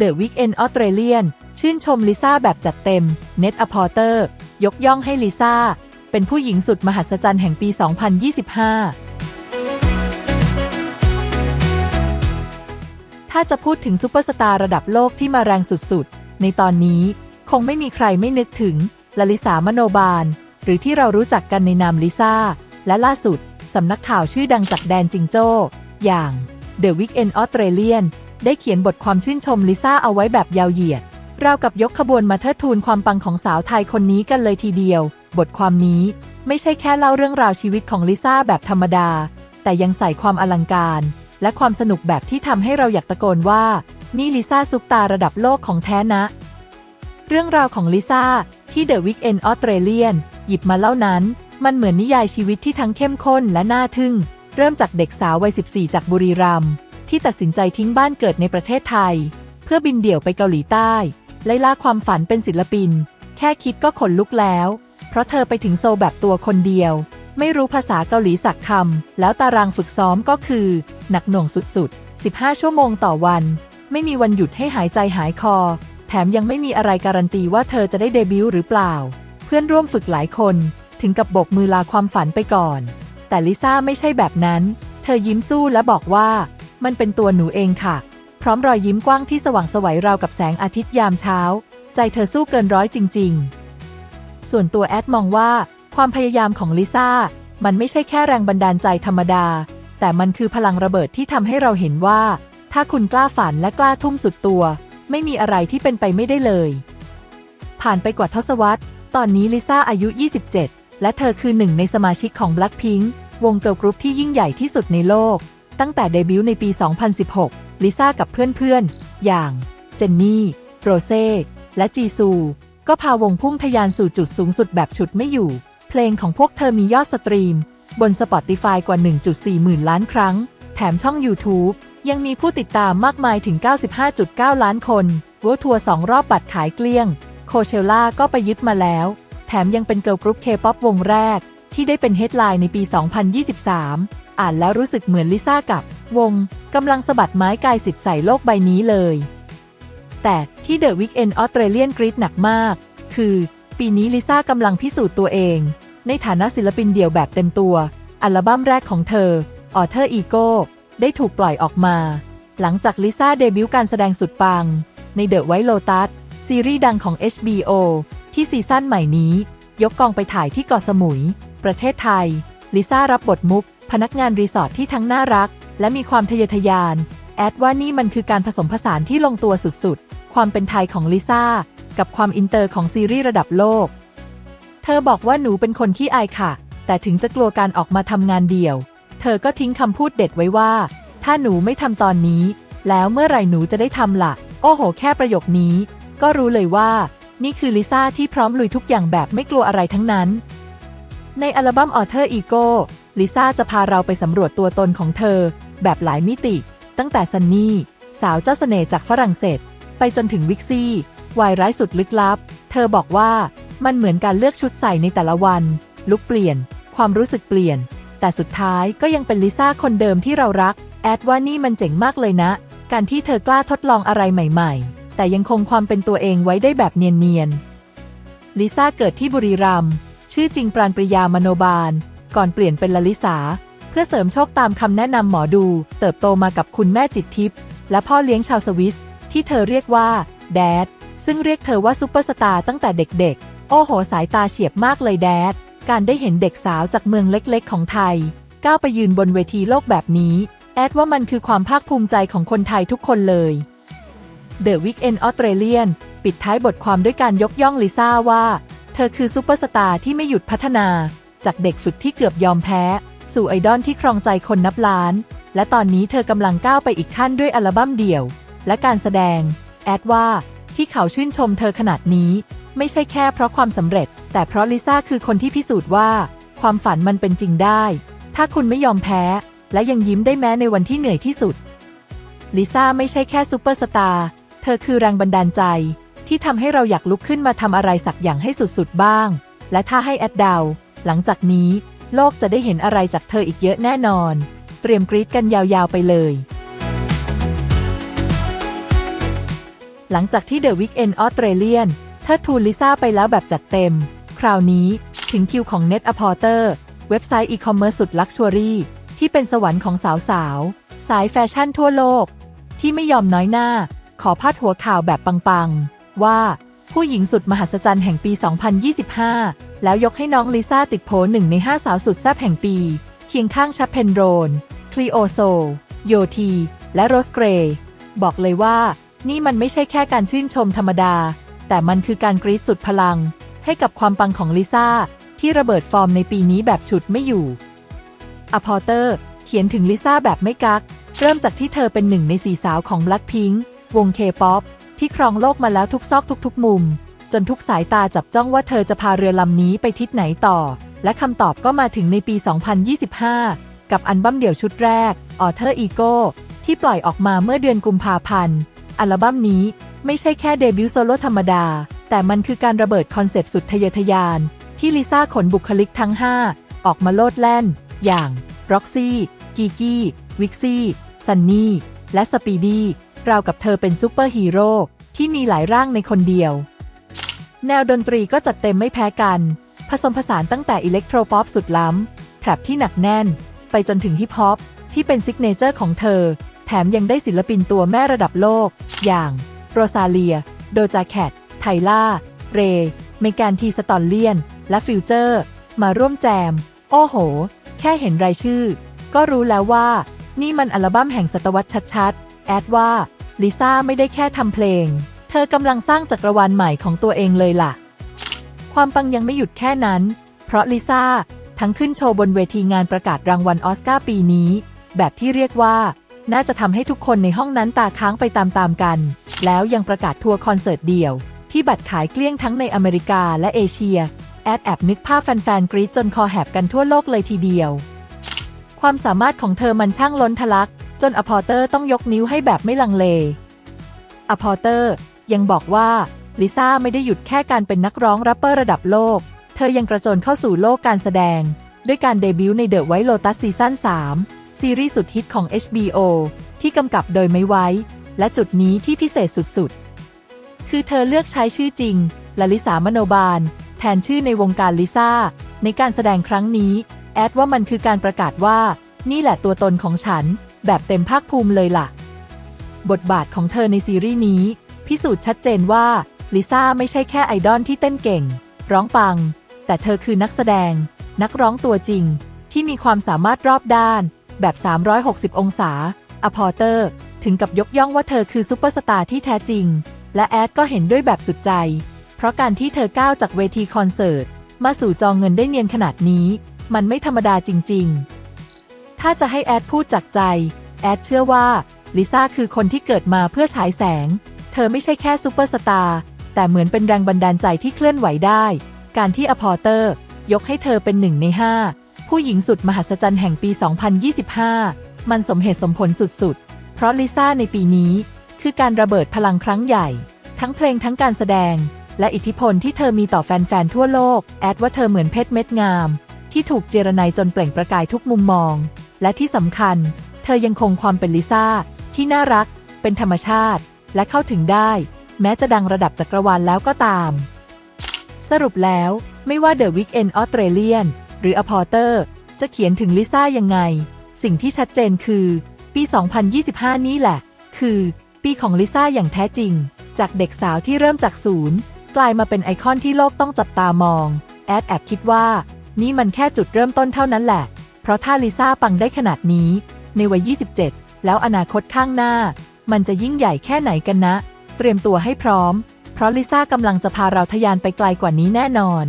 The Weekend Australian ชื่นชมลิซ่าแบบจัดเต็ม Net a Porter ยกย่องให้ลิซ่า เป็นผู้หญิงสุดมหัศจรรย์แห่งปี 2025 ถ้าจะพูดถึงซูเปอร์สตาร์ระดับโลกที่มาแรงสุดๆ ในตอนนี้คงไม่มีใครไม่นึกถึงลลิสามโนบาล หรือที่เรารู้จักกันในนามลิซ่า และล่าสุด สำนักข่าวชื่อดังจากแดนจิงโจ้ อย่าง The Weekend Australian ได้เขียนบทความชื่นชมลิซ่าเอาไว้แบบยาวเหยียด ราวกับยกขบวนมาเทิดทูนความปังของสาวไทยคนนี้กันเลยทีเดียว บทความนี้ไม่ใช่แค่เล่าเรื่องราวชีวิตของลิซ่าแบบธรรมดา แต่ยังใส่ความอลังการ และความสนุกแบบที่ทำให้เราอยากตะโกนว่า นี่ลิซ่าซุปตาระดับโลกของแท้นะ เรื่องราวของลิซ่าที่ The Weekend Australian หยิบมาเล่านั้น มันเหมือนนิยายชีวิตที่ทั้งเข้มข้นและน่าทึ่ง เริ่มจากเด็กสาววัย 14 จากบุรีรัมย์ ที่ตัดสินใจทิ้งบ้านเกิดในประเทศไทย เพื่อบินเดี่ยวไปเกาหลีใต้ไล่ล่าความฝันเป็นศิลปิน แค่คิดก็ขนลุกแล้ว เพราะเธอไปถึงโซลแบบตัวคนเดียว ไม่รู้ภาษาเกาหลีสักคำแล้วตารางฝึกซ้อมก็คือ หนักหน่วงสุดๆ 15 ชั่วโมงต่อวัน ไม่มีวันหยุดให้หายใจหายคอ แถมยังไม่มีอะไรการันตีว่าเธอจะได้เดบิวต์หรือเปล่า เพื่อนร่วมฝึกหลายคน ถึงกับบกมือลาความฝันไปก่อน แต่ลิซ่าไม่ใช่แบบนั้น เธอยิ้มสู้และบอกว่า มันเป็นตัวหนูเองค่ะ พร้อมรอยยิ้มกว้างที่สว่างสวัยราวกับแสงอาทิตย์ยามเช้า ใจเธอสู้เกินร้อยจริง ๆ ส่วนตัวแอดมองว่า ความพยายามของลิซ่า มันไม่ใช่แค่แรงบันดาลใจธรรมดา แต่มันคือพลังระเบิดที่ทำให้เราเห็นว่า ถ้าคุณกล้าฝันและกล้าทุ่มสุดตัว ไม่มีอะไรที่เป็นไปไม่ได้เลย ผ่านไปกว่าทศวรรษ ตอนนี้ลิซ่าอายุ 27 และเธอคือหนึ่งในสมาชิกของ Blackpink วงเกิร์ลกรุ๊ปที่ยิ่งใหญ่ที่สุดในโลก ตั้งแต่เดบิวต์ในปี 2016 ลิซ่ากับเพื่อนๆ อย่างเจนนี่ โรเซ่ และจีซู ก็พาวงพุ่งทะยานสู่จุดสูงสุดแบบฉุดไม่อยู่ เพลงของพวกเธอมียอดสตรีม บน Spotify กว่า 1.4 หมื่นล้านครั้ง แถมช่อง YouTube ยังมีผู้ติดตามมากมายถึง 95.9 ล้านคนวิร์ทัวร์สองรอบบัตรขายเกลี้ยง โคเชล่าก็ไปยึดมาแล้ว แถมยังเป็นเกิร์ลกรุ๊ปเคป๊อปวงแรก ที่ได้เป็นเฮดไลน์ในปี 2023 อ่านแล้วรู้สึกเหมือนลิซ่ากับ วงกำลังสะบัดไม้กายสิทธิ์ใส่โลกใบนี้เลย แต่ที่ The Weekend Australian กรีดหนักมาก คือ ปีนี้ลิซ่ากำลังพิสูจน์ตัวเอง ในฐานะศิลปินเดี่ยวแบบเต็มตัว อัลบั้มแรกของเธอ Alter Ego ได้ถูกปล่อยออกมา หลังจากลิซ่าเดบิวต์การแสดงสุดปัง ใน The White Lotus ซีรีส์ดังของ HBO ที่ซีซั่นใหม่นี้ ยกกองไปถ่ายที่เกาะสมุย ประเทศไทย ลิซ่ารับบทมุก พนักงานรีสอร์ทที่ทั้งน่ารัก และมีความทะเยอทะยาน แอดว่านี่มันคือการผสมผสานที่ลงตัวสุดๆ ความเป็นไทยของลิซ่า กับความอินเตอร์ของซีรีส์ระดับโลก เธอบอกว่าหนูเป็นคนขี้อายค่ะ แต่ถึงจะกลัวการออกมาทำงานเดี่ยว เธอก็ทิ้งคำพูดเด็ดไว้ว่า ถ้าหนูไม่ทำตอนนี้ แล้วเมื่อไหร่หนูจะได้ทำล่ะ โอ้โห แค่ประโยคนี้ ก็รู้เลยว่า นี่คือลิซ่าที่พร้อมลุยทุกอย่างแบบไม่กลัวอะไรทั้งนั้น ในอัลบั้ม Alter Ego ลิซ่าจะพาเราไปสำรวจตัวตนของเธอ แบบหลายมิติ ตั้งแต่ซันนี่ สาวเจ้าเสน่ห์จากฝรั่งเศส ไปจนถึงวิกซี่วายร้ายสุดลึกลับ เธอบอกว่ามันเหมือนการเลือกชุดใส่ในแต่ละวัน ลุกเปลี่ยน ความรู้สึกเปลี่ยน แต่สุดท้ายก็ยังเป็นลิซ่าคนเดิมที่เรารัก แอดว่านี่มันเจ๋งมากเลยนะ การที่เธอกล้าทดลองอะไรใหม่ๆ แต่ยังคงความเป็นตัวเองไว้ได้แบบเนียนๆลิซ่าเกิดที่บุรีรัมย์ชื่อจริงปราณปริยามโนบาล ก่อนเปลี่ยนเป็นลลิสา เพื่อเสริมโชคตามคำแนะนำหมอดู เติบโตมากับคุณแม่จิตทิพย์และพ่อเลี้ยงชาวสวิส ที่เธอเรียกว่าแดด ซึ่งเรียกเธอว่าซุปเปอร์สตาร์ตั้งแต่เด็กๆ โอ้โหสายตาเฉียบมากเลยแดด การได้เห็นเด็กสาวจากเมืองเล็กๆ ของไทย ก้าวไปยืนบนเวทีโลกแบบนี้ แอดว่ามันคือความภาคภูมิใจของคนไทยทุกคนเลย The Weekend Australian ปิดท้ายบทความด้วยการยกย่องลิซ่าว่า เธอคือซูเปอร์สตาร์ที่ไม่หยุดพัฒนา จากเด็กฝึกที่เกือบยอมแพ้ สู่ไอดอลที่ครองใจคนนับล้าน และตอนนี้เธอกำลังก้าวไปอีกขั้นด้วยอัลบั้มเดี่ยว และการแสดง แอดว่าที่เขาชื่นชมเธอขนาดนี้ ไม่ใช่แค่เพราะความสำเร็จ แต่เพราะลิซ่าคือคนที่พิสูจน์ว่า ความฝันมันเป็นจริงได้ ถ้าคุณไม่ยอมแพ้ และยังยิ้มได้แม้ในวันที่เหนื่อยที่สุดลิซ่าไม่ใช่แค่ซูเปอร์สตาร์เธอคือแรงบันดาลใจ ที่ทำให้เราอยากลุกขึ้นมาทำอะไรสักอย่างให้สุดๆบ้าง และถ้าให้แอดเดา หลังจากนี้โลกจะได้เห็นอะไรจากเธออีกเยอะแน่นอน เตรียมกรี๊ดกันยาวๆไปเลย หลังจากที่ The Weekend Australian เทิดทูลิซ่าไปแล้วแบบจัดเต็ม คราวนี้ถึงคิวของ Net a p o r t e r เว็บไซต์อีคอมเมิร์ซสุดลักชัวรี่ที่เป็นสวรรค์ของสาวๆสายแฟชั่นทั่วโลก ที่ไม่ยอมน้อยหน้า ขอพาดหัวข่าวแบบปังๆ ว่าผู้หญิงสุดมหัศจรรย์แห่งปี 2025 แล้วยกให้น้องลิซ่าติดโผหนึ่งใน 5 สาวสุดแซ่บแห่งปี เคียงข้างชัปเพนโรน คลีโอโซ โยที และโรสเกรย์บอกเลยว่า นี่มันไม่ใช่แค่การชื่นชมธรรมดา แต่มันคือการกรี๊ดสุดพลัง ให้กับความปังของลิซ่า ที่ระเบิดฟอร์มในปีนี้แบบฉุดไม่อยู่อพอเตอร์ เขียนถึงลิซ่าแบบไม่กัก เริ่มจากที่เธอเป็นหนึ่งในสี่สาวของ Blackpink วงเคป๊อปที่ครองโลกมาแล้วทุกซอกทุกๆมุม จนทุกสายตาจับจ้องว่าเธอจะพาเรือลำนี้ไปทิศไหนต่อ และคำตอบก็มาถึงในปี 2025 กับอัลบั้มเดี่ยวชุดแรก Author Ego ที่ปล่อยออกมาเมื่อเดือนกุมภาพันธ์ อัลบั้มนี้ไม่ใช่แค่เดบิวต์โซโล่ธรรมดา แต่มันคือการระเบิดคอนเซปต์สุดทะเยอทะยาน ที่ลิซ่าขนบุคลิกทั้ง 5 ออกมาโลดแล่น อย่างร็อกซี่ กีกี้วิกซี่ซันนี่ และสปีดี้ราวกับเธอเป็นซูเปอร์ฮีโร่ที่มีหลายร่างในคนเดียว แนวดนตรีก็จัดเต็มไม่แพ้กัน ผสมผสานตั้งแต่อิเล็กโทรป๊อปสุดล้ำแทร็บที่หนักแน่น ไปจนถึงฮิปฮอปที่เป็นซิกเนเจอร์ของเธอ แถมยังได้ศิลปินตัวแม่ระดับโลก อย่างโรซาเลีย โดจาแคท ไทล่า เรย์เมแกนทีสตอนเลียน และฟิวเจอร์ มาร่วมแจม โอ้โห แค่เห็นรายชื่อ ก็รู้แล้วว่า นี่มันอัลบั้มแห่งศตวรรษชัดๆ แอดว่าลิซ่าไม่ได้แค่ทำเพลง เธอกำลังสร้างจักรวาลใหม่ของตัวเองเลยล่ะ ความปังยังไม่หยุดแค่นั้น เพราะลิซ่าทั้งขึ้นโชว์บนเวทีงานประกาศรางวัลออสการ์ปีนี้ แบบที่เรียกว่า น่าจะทำให้ทุกคนในห้องนั้นตาค้างไปตามๆกัน แล้วยังประกาศทัวร์คอนเสิร์ตเดี่ยว ที่บัตรขายเกลี้ยงทั้งในอเมริกาและเอเชีย แอดแอบนึกภาพแฟนๆกรี๊ดจนคอแหบกันทั่วโลกเลยทีเดียว ความสามารถของเธอมันช่างล้นทะลัก จนอพอเตอร์ต้องยกนิ้วให้แบบไม่ลังเลอพอเตอร์ ยังบอกว่าลิซ่าไม่ได้หยุดแค่การเป็นนักร้องแรปเปอร์ระดับโลก เธอยังกระโจนเข้าสู่โลกการแสดง ด้วยการเดบิวต์ใน The White Lotus ซีซั่น3 ซีรีส์สุดฮิตของ HBO ที่กำกับโดยไม่ไว้ และจุดนี้ที่พิเศษสุดๆ คือเธอเลือกใช้ชื่อจริงลลิสามโนบาล แทนชื่อในวงการลิซ่า ในการแสดงครั้งนี้ แอดว่ามันคือการประกาศว่า นี่แหละตัวตนของฉัน แบบเต็มภาคภูมิเลยล่ะ บทบาทของเธอในซีรีส์นี้ พิสูจน์ชัดเจนว่าลิซ่าไม่ใช่แค่ไอดอลที่เต้นเก่ง ร้องปัง แต่เธอคือนักแสดง นักร้องตัวจริง ที่มีความสามารถรอบด้าน แบบ 360 องศาอพอเตอร์ ถึงกับยกย่องว่าเธอคือซูเปอร์สตาร์ที่แท้จริง และแอดก็เห็นด้วยแบบสุดใจ เพราะการที่เธอก้าวจากเวทีคอนเสิร์ต มาสู่จองเงินได้เนียนขนาดนี้ มันไม่ธรรมดาจริง ๆ ถ้าจะให้แอดพูดจากใจ แอดเชื่อว่าลิซ่าคือคนที่เกิดมาเพื่อฉายแสง ธอไม่ใช่แค่ซูเปอร์สตาร์แต่เหมือนเป็นแรงบันดาลใจที่เคลื่อนไหวได้ การที่อพอเตอร์ ยกให้เธอเป็นหนึ่งในห้าผู้หญิงสุดมหัศจรรย์แห่งปี 2025 มันสมเหตุสมผลสุดๆ เพราะลิซ่าในปีนี้ คือการระเบิดพลังครั้งใหญ่ ทั้งเพลงทั้งการแสดง และอิทธิพลที่เธอมีต่อแฟนๆทั่วโลก แอดว่าเธอเหมือนเพชรเม็ดงาม ที่ถูกเจรไนจนเปล่งประกายทุกมุมมอง และที่สำคัญ เธอยังคงความเป็นลิซ่าที่น่ารัก เป็นธรรมชาติ และเข้าถึงได้ แม้จะดังระดับจักรวาลแล้วก็ตาม สรุปแล้วไม่ว่า The Weekend Australian หรือ A Porter จะเขียนถึงลิซ่ายังไง สิ่งที่ชัดเจนคือ ปี 2025 นี้แหละ คือ ปีของลิซ่าอย่างแท้จริง จากเด็กสาวที่เริ่มจากศูนย์ กลายมาเป็นไอคอนที่โลกต้องจับตามอง แอดแอบคิดว่า นี่มันแค่จุดเริ่มต้นเท่านั้นแหละ เพราะถ้าลิซ่าปังได้ขนาดนี้ ในวัย 27 แล้วอนาคตข้างหน้า มันจะยิ่งใหญ่แค่ไหนกันนะ เตรียมตัวให้พร้อม เพราะลิซ่ากำลังจะพาเราทะยานไปไกลกว่านี้แน่นอน